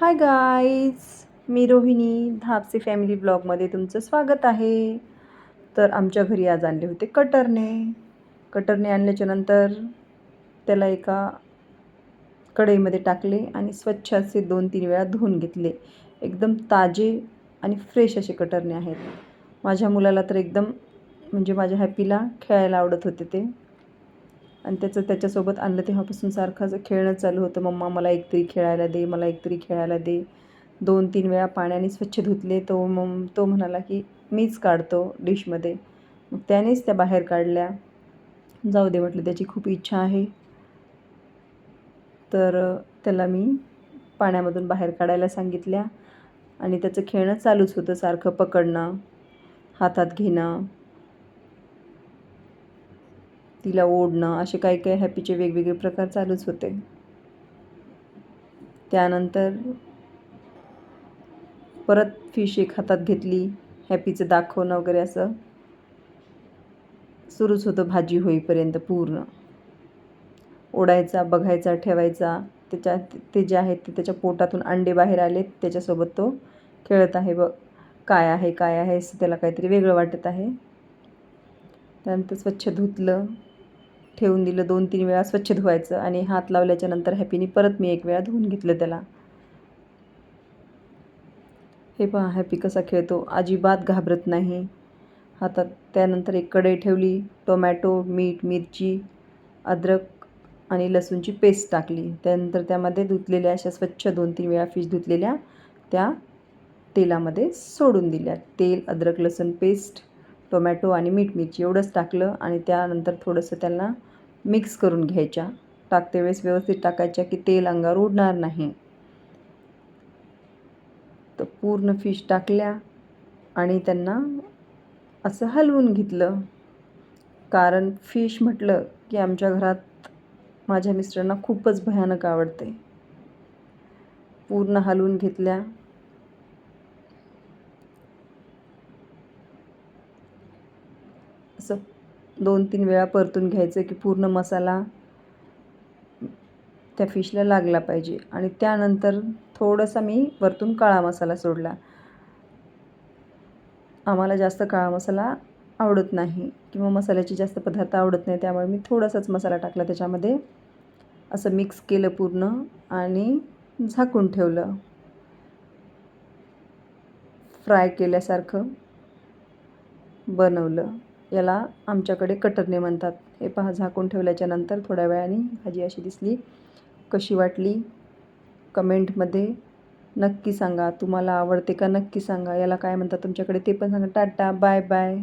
हाय guys मी Rohini Dhapse family ब्लॉगमध्ये तुमचं स्वागत आहे. तर आमच्या घरी आज आणले होते कटरने कटरने आणल्याच्यानंतर त्याला एका कढईमध्ये टाकले आणि स्वच्छ असे दोन तीन वेळा धुवून घेतले. एकदम ताजे आणि फ्रेश असे कटरने आहेत. माझ्या मुलाला तर एकदम म्हणजे माझ्या हॅपीला खेळायला आवडत होते ते. आणि त्याचं त्याच्यासोबत आणलं तेव्हापासून सारखं खेळणं चालू होतं. मम्मा मला एकतरी खेळायला दे मला एकतरी खेळायला दे. दोन तीन वेळा पाण्याने स्वच्छ धुतले. तो मग तो म्हणाला की मीच काढतो डिशमध्ये. मग त्यानेच त्या बाहेर काढल्या. जाऊ दे म्हटलं त्याची खूप इच्छा आहे. तर त्याला मी पाण्यामधून बाहेर काढायला सांगितल्या. आणि त्याचं खेळणं चालूच होतं सारखं पकडणं हातात घेणं. तिला ओढणं असे काही काही हॅपीचे वेगवेगळे प्रकार चालूच होते. त्यानंतर परत फिश एक हातात घेतली हॅपीचं दाखवणं वगैरे असं. सुरूच होतं भाजी होईपर्यंत पूर्ण. ओढायचा बघायचा ठेवायचा. त्याच्या ते जे आहेत ते त्याच्या पोटातून अंडे बाहेर आलेत त्याच्यासोबत तो खेळत आहे. बघ काय आहे काय आहे असं त्याला काहीतरी वेगळं वाटत आहे. त्यानंतर स्वच्छ धुतलं. ठेवून दिलं दोन तीन वेळा स्वच्छ धुवायचं आणि हात लावल्याच्या नंतर हॅपीने परत मी एक वेळा धुवून घेतलं त्याला. हे पहा हॅपी कसा खेळतो. अजिबात घाबरत नाही. हातात त्यानंतर एक कढई ठेवली टोमॅटो मीठ मिरची अद्रक आणि लसूणची पेस्ट टाकली. त्यानंतर त्यामध्ये धुतलेल्या अशा स्वच्छ दोन तीन वेळा फिश धुतलेल्या त्या तेलामध्ये सोडून दिल्या. तेल अद्रक लसूण पेस्ट टोमॅटो आणि मीठ मिरची एवढंच टाकलं आणि त्यानंतर थोडंसं त्यांना मिक्स करून घ्यायच्या. टाकते वेळेस व्यवस्थित टाकायच्या की तेल अंगावर उडणार नाही. तर पूर्ण फिश टाकल्या आणि त्यांना असं हलवून घेतलं. कारण फिश म्हटलं की आमच्या घरात माझ्या मिस्टरांना खूपच भयानक आवडते. पूर्ण हलवून घेतल्या. असं दोन तीन वेळा परतून घ्यायचं की पूर्ण मसाला त्या फिशला लागला पाहिजे. आणि त्यानंतर थोडासा मी वरतून काळा मसाला सोडला. आम्हाला जास्त काळा मसाला आवडत नाही किंवा मसाल्याचे जास्त पदार्थ आवडत नाही त्यामुळे मी थोडासाच मसाला टाकला त्याच्यामध्ये. असं मिक्स केलं पूर्ण आणि झाकून ठेवलं. फ्राय केल्यासारखं बनवलं. याला आमच्याकडे कटरने म्हणतात. हे पहा झाकून ठेवल्याच्या नंतर थोड्या वेळाने भाजी अशी दिसली. कशी वाटली? कमेंटमध्ये नक्की सांगा. तुम्हाला आवडते का नक्की सांगा. याला काय म्हणतात तुमच्याकडे? ते पण सांगा. Tata bye bye.